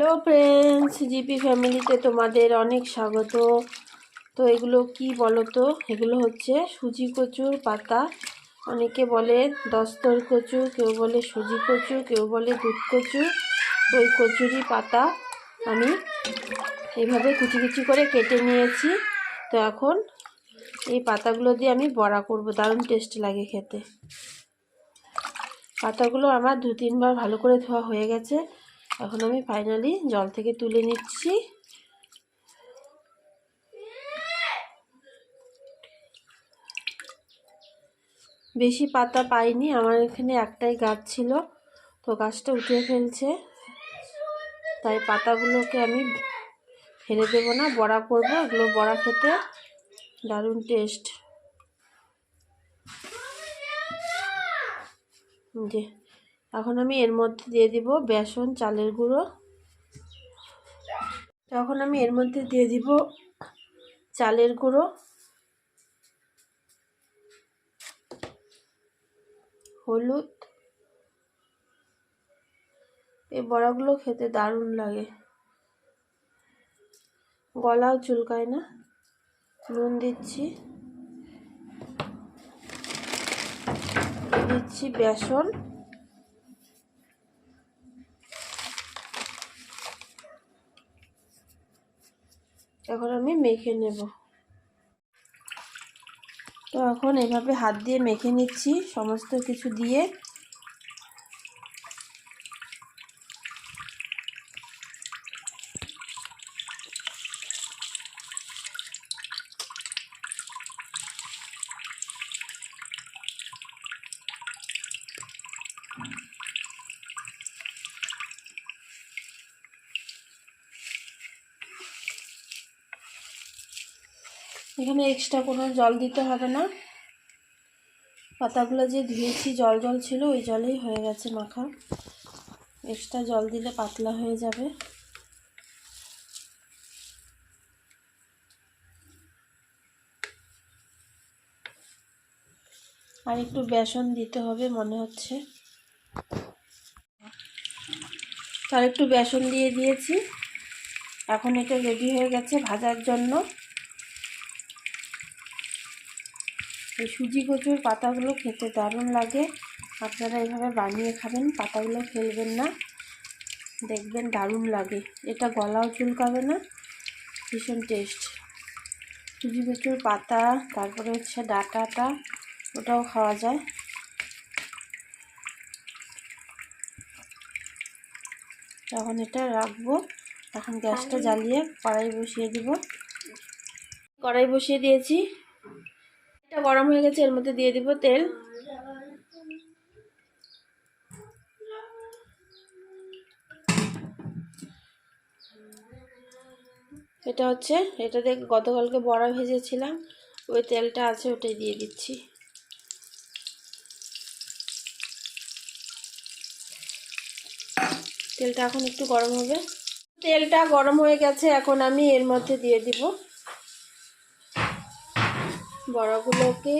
Hello friends GP ফ্যামিলিতে তোমাদের অনেক স্বাগত। তো এগুলো কি বলো তো এগুলো হচ্ছে সুজি কচুর পাতা। অনেকে বলে দস্তর কচু, কেউ বলে সুজি কচু, কেউ বলে দুধ কচু। ওই কচুরি পাতা আমি এইভাবে কুচি কুচি করে কেটে নিয়েছি। তো এখন এই পাতাগুলো দিয়ে আমি বড়া করব, দারুণ টেস্ট লাগে খেতে। পাতাগুলো আমার দু তিনবার ভালো করে ধোয়া হয়ে গেছে। এখন আমি ফাইনালি জল থেকে তুলে নিচ্ছি। বেশি পাতা পাইনি, আমার এখানে একটাই গাছ ছিল, তো গাছটা উঠে ফেলছে। তাই পাতাগুলোকে আমি ফেলে দেবো না, বড়া করব, এগুলো বড়া খেতে দারুণ টেস্ট যে এখন আমি এর মধ্যে দিয়ে দিব বেসন, চালের গুঁড়ো। তখন আমি এর মধ্যে দিয়ে দিব চালের গুঁড়ো। হলুদ। এই বড়াগুলো খেতে দারুণ লাগে। গলাও চুলকায় না। নুন দিচ্ছি। দিচ্ছি বেসন। এখন আমি মেখে নেব। তো এখন এভাবে হাত দিয়ে মেখে নিচ্ছি সমস্ত কিছু দিয়ে। এখানে এক্সট্রা কোনো জল দিতে হবে না। পাতাগুলো যে ধুয়েছি, জল জল ছিল, ওই জলেই হয়ে গেছে মাখা। এক্সট্রা জল দিলে পাতলা হয়ে যাবে। আর একটু বেসন দিতে হবে মনে হচ্ছে। তার একটু বেসন দিয়ে দিয়েছি। এখন এটা রেডি হয়ে গেছে ভাজার জন্য। এই সুজি কচুর পাতাগুলো খেতে দারুণ লাগে। আপনারা এভাবে বানিয়ে খাবেন পাতাগুলো ফেলবেন না। দেখবেন দারুণ লাগে। এটা গলাও চুলকাবে না ভীষণ টেস্ট সুজি কচুর পাতা তারপরে হচ্ছে ডাটাটা ওটাও খাওয়া যায়। তখন এটা রাখব। এখন গ্যাসটা জ্বালিয়ে কড়াই বসিয়ে দিব। কড়াই বসিয়ে দিয়েছি। এটা গরম হয়ে গেছে, এর মধ্যে দিয়ে দিব তেল। এটা হচ্ছে, এটা দেখ, গতকালকে বড়া ভেজেছিলাম, ওই তেলটা আছে, ওটাই দিয়ে দিচ্ছি। তেলটা এখন একটু গরম হবে। তেলটা গরম হয়ে গেছে, এখন আমি এর মধ্যে দিয়ে দিব। বড়াগুলোকে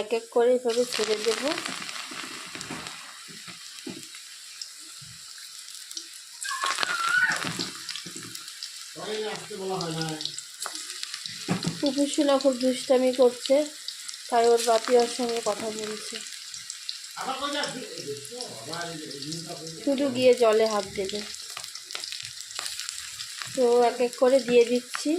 এক এক করে এভাবে ছেড়ে দেব। কুপুসুনা খুব দুষ্টামি করছে, তাই ওর বাপি ওর সঙ্গে কথা বলছে। শুধু গিয়ে জলে হাত দেবে। তো এক এক করে দিয়ে দিচ্ছি।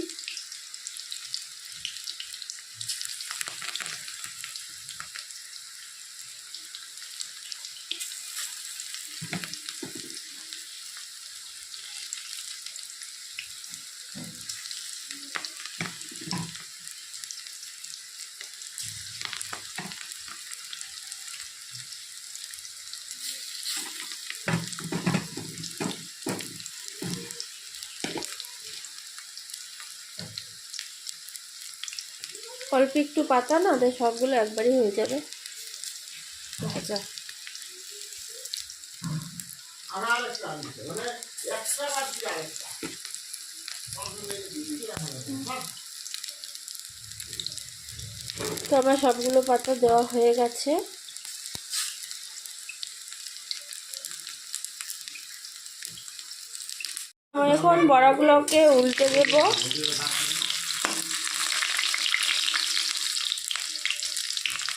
অল্প একটু পাতা না ওদের সবগুলো একবারই হয়ে যাবে। তো আমার সবগুলো পাতা দেওয়া হয়ে গেছে। এখন বড়াগুলোকে উল্টে দেব।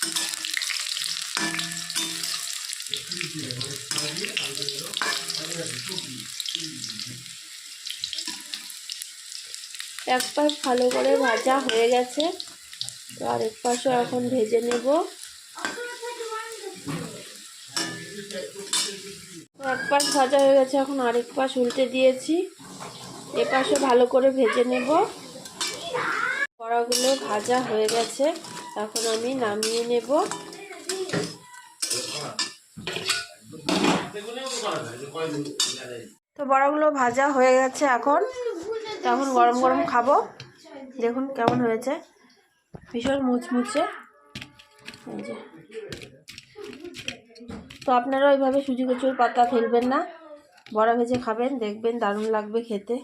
এক পাশ ভালো করে ভাজা হয়ে গেছে। তো আরেক পাশও এখন ভেজে নেব। এক পাশ ভাজা হয়ে গেছে, এখন আরেক পাশ উল্টে দিয়েছি। এ পাশে ভালো করে ভেজে নেব। বড়াগুলো ভাজা হয়ে গেছে। এখন আমি নামিয়ে নেব। তো বড়াগুলো ভাজা হয়ে গেছে এখন। এখন গরম গরম খাব। দেখুন কেমন হয়েছে। ভীষণ মুচমুচে। তো আপনারা ওইভাবে সুজি কচুর পাতা ফেলবেন না। বড়া ভেজে খাবেন, দেখবেন দারুণ লাগবে খেতে।